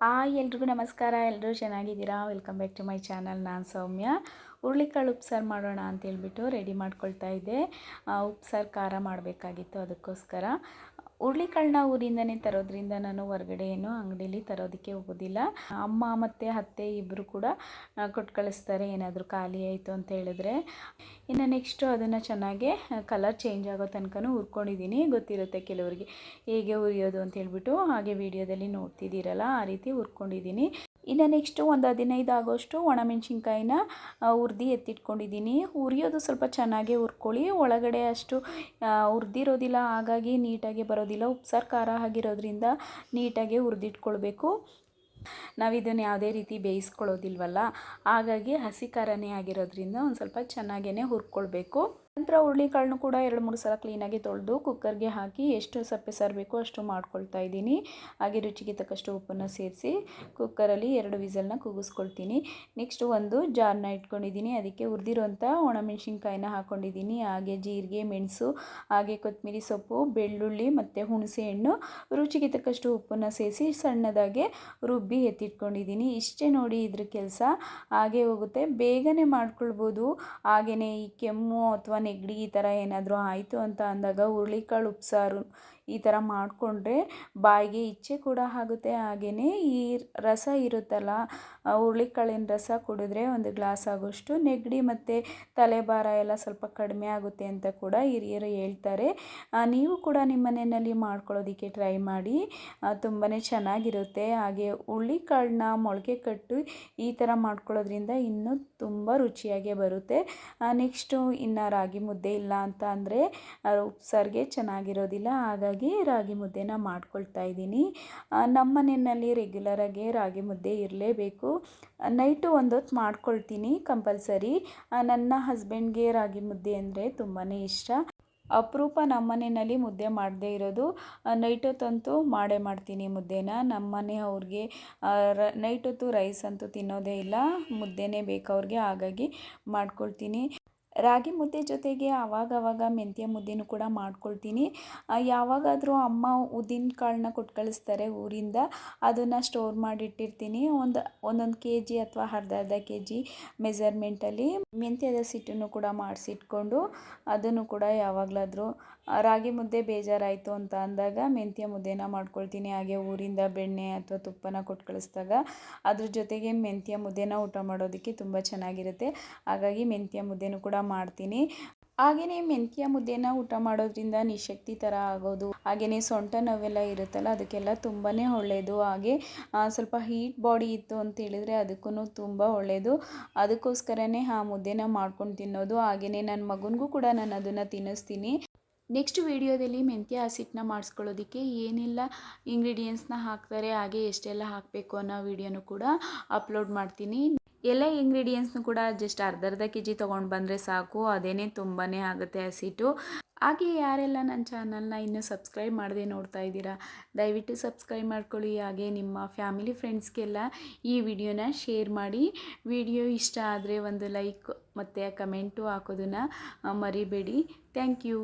Hi ಎಲ್ರಿಗೂ ನಮಸ್ಕಾರ ಎಲ್ಲರೂ ಚೆನ್ನಾಗಿದ್ದೀರಾ? Welcome back to my channel ನಾನು ಸೌಮ್ಯ. ಹುರುಳಿಕಾಳು ಉಪ್ಸಾರು ಮಾಡೋಣ ಅಂತೇಳ್ಬಿಟ್ಟು ರೆಡಿ ಮಾಡ್ಕೊಳ್ತಾ ಇದ್ದೆ. ಉಪ್ಸಾರು ಖಾರ ಮಾಡಬೇಕಾಗಿತ್ತು ಅದಕ್ಕೋಸ್ಕರ. ಹುರುಳಿಕಾಳನ್ನ ಊರಿಂದನೇ ತರೋದ್ರಿಂದ ನಾನು ಹೊರಗಡೆ ಏನು ಅಂಗಡೀಲಿ ತರೋದಕ್ಕೆ ಹೋಗೋದಿಲ್ಲ. ಅಮ್ಮ ಮತ್ತು ಅತ್ತೆ ಇಬ್ಬರು ಕೂಡ ಕೊಟ್ಟು ಕಳಿಸ್ತಾರೆ, ಏನಾದರೂ ಖಾಲಿ ಆಯಿತು ಅಂತ ಹೇಳಿದ್ರೆ. ಇನ್ನು ನೆಕ್ಸ್ಟು ಅದನ್ನು ಚೆನ್ನಾಗಿ ಕಲರ್ ಚೇಂಜ್ ಆಗೋ ತನಕನೂ ಹುರ್ಕೊಂಡಿದ್ದೀನಿ ಗೊತ್ತಿರುತ್ತೆ ಕೆಲವರಿಗೆ ಹೇಗೆ ಉರಿಯೋದು ಅಂತ ಹೇಳ್ಬಿಟ್ಟು ಹಾಗೆ ವಿಡಿಯೋದಲ್ಲಿ ನೋಡ್ತಿದ್ದೀರಲ್ಲ, ಆ ರೀತಿ ಹುರ್ಕೊಂಡಿದ್ದೀನಿ ಇನ್ನು ನೆಕ್ಸ್ಟು ಒಂದು ಹದಿನೈದು ಆಗೋಷ್ಟು ಒಣಮೆಣ್ಸಿನ್ಕಾಯಿನ ಉರ್ದು ಎತ್ತಿಟ್ಕೊಂಡಿದ್ದೀನಿ ಹುರಿಯೋದು ಸ್ವಲ್ಪ ಚೆನ್ನಾಗಿ ಹುರ್ಕೊಳ್ಳಿ. ಒಳಗಡೆ ಅಷ್ಟು ಉರ್ದಿರೋದಿಲ್ಲ ಹಾಗಾಗಿ ನೀಟಾಗಿ ಬರೋದಿಲ್ಲ. ಉಪ್ಸಾರು ಖಾರ ಆಗಿರೋದ್ರಿಂದ ನೀಟಾಗಿ ಹುರಿದಿಟ್ಕೊಳ್ಬೇಕು. ನಾವು ಇದನ್ನು ಯಾವುದೇ ರೀತಿ ಬೇಯಿಸ್ಕೊಳ್ಳೋದಿಲ್ವಲ್ಲ, ಹಾಗಾಗಿ ಹಸಿ ಖಾರನೇ ಆಗಿರೋದ್ರಿಂದ ಒಂದು ಸ್ವಲ್ಪ ಚೆನ್ನಾಗೇ ಹುರ್ಕೊಳ್ಬೇಕು. ನಂತರ ಹುರುಳಿಕಾಳನ್ನು ಕೂಡ ಎರಡು, ಮೂರು ಸಲ ಕ್ಲೀನಾಗಿ ತೊಳೆದು ಕುಕ್ಕರ್ಗೆ ಹಾಕಿ ಎಷ್ಟು ಸಪ್ಪೆ ಸಾರು ಅಷ್ಟು ಮಾಡ್ಕೊಳ್ತಾ ಇದ್ದೀನಿ. ಹಾಗೆ ರುಚಿಗೆ ತಕ್ಕಷ್ಟು ಉಪ್ಪನ್ನು ಸೇರಿಸಿ ಕುಕ್ಕರಲ್ಲಿ ಎರಡು ವಿಸಲ್ನ ಕೂಗಿಸ್ಕೊಳ್ತೀನಿ ನೆಕ್ಸ್ಟ್ ಒಂದು ಜಾರ್ನ ಇಟ್ಕೊಂಡಿದ್ದೀನಿ. ಅದಕ್ಕೆ ಉರಿದಿರುವಂಥ ಒಣಮೆಣ್ಸಿನ್ಕಾಯಿನ ಹಾಕ್ಕೊಂಡಿದ್ದೀನಿ ಹಾಗೆ ಜೀರಿಗೆ, ಮೆಣಸು, ಹಾಗೆ ಕೊತ್ತಂಬರಿ ಸೊಪ್ಪು, ಬೆಳ್ಳುಳ್ಳಿ ಮತ್ತು ಹುಣಸೆಹಣ್ಣು ರುಚಿಗೆ ತಕ್ಕಷ್ಟು ಉಪ್ಪನ್ನು ಸೇರಿಸಿ ಸಣ್ಣದಾಗೆ ರುಬ್ಬಿ ಎತ್ತಿಟ್ಕೊಂಡಿದ್ದೀನಿ. ಇಷ್ಟೇ ನೋಡಿ ಇದ್ರ ಕೆಲಸ. ಹಾಗೆ ಹೋಗುತ್ತೆ. ಬೇಗನೆ ಮಾಡ್ಕೊಳ್ಬೋದು. ಹಾಗೆಯೇ ಈ ಕೆಮ್ಮು ಅಥವಾ ನೆಗಡಿ ಈ ಥರ ಏನಾದರೂ ಆಯಿತು ಅಂತ ಅಂದಾಗ ಹುರುಳಿಕಾಳು ಉಪ್ಸಾರು ಈ ಥರ ಮಾಡಿಕೊಂಡ್ರೆ ಬಾಯಿಗೆ ಇಚ್ಛೆ ಕೂಡ ಆಗುತ್ತೆ. ಹಾಗೆಯೇ ಈ ರಸ ಇರುತ್ತಲ್ಲ ಹುರ್ಳಿಕಾಳಿನ ರಸ ಕುಡಿದ್ರೆ ಒಂದು ಗ್ಲಾಸ್ ಆಗೋಷ್ಟು ನೆಗಡಿ ಮತ್ತು ತಲೆಭಾರ ಎಲ್ಲ ಸ್ವಲ್ಪ ಕಡಿಮೆ ಆಗುತ್ತೆ ಅಂತ ಕೂಡ ಹಿರಿಯರು ಹೇಳ್ತಾರೆ. ನೀವು ಕೂಡ ನಿಮ್ಮ ಮನೆಯಲ್ಲಿ ಮಾಡ್ಕೊಳ್ಳೋದಕ್ಕೆ ಟ್ರೈ ಮಾಡಿ. ತುಂಬಾ ಚೆನ್ನಾಗಿರುತ್ತೆ. ಹಾಗೆ ಹುರುಳಿಕಾಳನ್ನ ಮೊಳಕೆ ಕಟ್ಟು ಈ ಥರ ಮಾಡ್ಕೊಳ್ಳೋದ್ರಿಂದ ಇನ್ನೂ ತುಂಬ ರುಚಿಯಾಗೇ ಬರುತ್ತೆ. ನೆಕ್ಸ್ಟು ಇನ್ನು ರಾಗಿ ಮುದ್ದೆ ಇಲ್ಲ ಅಂತ ಅಂದರೆ ಉಪ್ಸಾರಿಗೆ ಚೆನ್ನಾಗಿರೋದಿಲ್ಲ. ಹಾಗಾಗಿ ರಾಗಿ ಮುದ್ದೆನ ಮಾಡ್ಕೊಳ್ತಾ ಇದ್ದೀನಿ. ನಮ್ಮ ಮನೆಯಲ್ಲಿ ರೆಗ್ಯುಲರಾಗಿ ರಾಗಿ ಮುದ್ದೆ ಇರಲೇಬೇಕು. ನೈಟು ಒಂದೊತ್ತು ಮಾಡ್ಕೊಳ್ತೀನಿ ಕಂಪಲ್ಸರಿ. ನನ್ನ ಹಸ್ಬೆಂಡ್ಗೆ ರಾಗಿ ಮುದ್ದೆ ಅಂದರೆ ತುಂಬಾ ಇಷ್ಟ. ಅಪರೂಪ ನಮ್ಮ ಮನೆಯಲ್ಲಿ ಮುದ್ದೆ ಮಾಡದೇ ಇರೋದು. ನೈಟ್ ಹೊತ್ತಂತೂ ಮಾಡೇ ಮಾಡ್ತೀನಿ ಮುದ್ದೆನ. ನಮ್ಮ ಮನೆ ಅವ್ರಿಗೆ ನೈಟ್ ಹೊತ್ತು ರೈಸ್ ಅಂತೂ ತಿನ್ನೋದೇ ಇಲ್ಲ. ಮುದ್ದೆನೇ ಬೇಕು ಅವ್ರಿಗೆ, ಹಾಗಾಗಿ ಮಾಡ್ಕೊಳ್ತೀನಿ. ರಾಗಿ ಮುದ್ದೆ ಜೊತೆಗೆ ಆವಾಗವಾಗ ಮೆಂತ್ಯ ಮುದ್ದೆನೂ ಕೂಡ ಮಾಡ್ಕೊಳ್ತೀನಿ. ಯಾವಾಗಾದರೂ ಅಮ್ಮ ಉದ್ದಿನ ಕಾಳನ್ನ ಕೊಟ್ಟು ಕಳಿಸ್ತಾರೆ ಊರಿಂದ, ಅದನ್ನು ಸ್ಟೋರ್ ಮಾಡಿಟ್ಟಿರ್ತೀನಿ. ಒಂದು, ಒಂದೊಂದು ಕೆ ಜಿ ಅಥವಾ ಅರ್ಧ ಅರ್ಧ ಕೆ ಜಿ ಮೆಜರ್ಮೆಂಟಲ್ಲಿ ಮೆಂತ್ಯದ ಸಿಟ್ಟನ್ನು ಕೂಡ ಮಾಡಿಸಿಟ್ಕೊಂಡು ಅದನ್ನು ಕೂಡ ಯಾವಾಗಲಾದರೂ ರಾಗಿ ಮುದ್ದೆ ಬೇಜಾರಾಯಿತು ಅಂತ ಅಂದಾಗ ಮೆಂತ್ಯ ಮುದ್ದೆನ ಮಾಡ್ಕೊಳ್ತೀನಿ. ಹಾಗೆ ಊರಿಂದ ಬೆಣ್ಣೆ ಅಥವಾ ತುಪ್ಪನ ಕೊಟ್ಟು ಕಳಿಸ್ದಾಗ ಅದ್ರ ಜೊತೆಗೆ ಮೆಂತ್ಯ ಮುದ್ದೆನ ಊಟ ಮಾಡೋದಕ್ಕೆ ತುಂಬ ಚೆನ್ನಾಗಿರುತ್ತೆ. ಹಾಗಾಗಿ ಮೆಂತ್ಯ ಮುದ್ದೆನೂ ಕೂಡ ಮಾಡ್ತೀನಿ. ಹಾಗೆಯೇ ಮೆಂತ್ಯ ಮುದ್ದೆನ ಊಟ ಮಾಡೋದ್ರಿಂದ ನಿಶಕ್ತಿ ಥರ ಆಗೋದು ಹಾಗೆಯೇ ಸೊಂಟ ನೋವೆಲ್ಲ ಇರುತ್ತಲ್ಲ, ಅದಕ್ಕೆಲ್ಲ ತುಂಬಾ ಒಳ್ಳೆಯದು ಹಾಗೆ ಸ್ವಲ್ಪ ಹೀಟ್ ಬಾಡಿ ಇತ್ತು ಅಂತ ಹೇಳಿದರೆ ಅದಕ್ಕೂ ತುಂಬ ಒಳ್ಳೆಯದು ಅದಕ್ಕೋಸ್ಕರನೇ ಆ ಮುದ್ದೆನ ಮಾಡ್ಕೊಂಡು ತಿನ್ನೋದು. ಹಾಗೆಯೇ ನನ್ನ ಮಗನಿಗೂ ಕೂಡ ನಾನು ಅದನ್ನು ತಿನ್ನಿಸ್ತೀನಿ. ನೆಕ್ಸ್ಟ್ ವಿಡಿಯೋದಲ್ಲಿ ಮೆಂತ್ಯ ಹಸಿಟ್ಟನ್ನ ಮಾಡಿಸ್ಕೊಳ್ಳೋದಕ್ಕೆ ಏನೆಲ್ಲ ಇಂಗ್ರೀಡಿಯೆಂಟ್ಸ್ನ ಹಾಕ್ತಾರೆ, ಹಾಗೆ ಎಷ್ಟೆಲ್ಲ ಹಾಕಬೇಕು ಅನ್ನೋ ವಿಡಿಯೋನು ಕೂಡ ಅಪ್ಲೋಡ್ ಮಾಡ್ತೀನಿ. ಎಲ್ಲ ಇಂಗ್ರೀಡಿಯೆಂಟ್ಸ್ನು ಕೂಡ ಜಸ್ಟ್ ಅರ್ಧ ಅರ್ಧ ಕೆ ಜಿ ತೊಗೊಂಡು ಬಂದರೆ ಸಾಕು. ಅದೇನೇ ತುಂಬಾ ಆಗುತ್ತೆ ಹಸಿಟ್ಟು ಹಾಗೆ ಯಾರೆಲ್ಲ ನನ್ನ ಚಾನಲ್ನ ಇನ್ನೂ ಸಬ್ಸ್ಕ್ರೈಬ್ ಮಾಡದೆ ನೋಡ್ತಾ ಇದ್ದೀರಾ, ದಯವಿಟ್ಟು ಸಬ್ಸ್ಕ್ರೈಬ್ ಮಾಡ್ಕೊಳ್ಳಿ. ಹಾಗೆ ನಿಮ್ಮ ಫ್ಯಾಮಿಲಿ ಫ್ರೆಂಡ್ಸ್ಗೆಲ್ಲ ಈ ವಿಡಿಯೋನ ಶೇರ್ ಮಾಡಿ. ವಿಡಿಯೋ ಇಷ್ಟ ಆದರೆ ಒಂದು ಲೈಕ್ ಮತ್ತು ಕಮೆಂಟು ಹಾಕೋದನ್ನು ಮರಿಬೇಡಿ. Thank you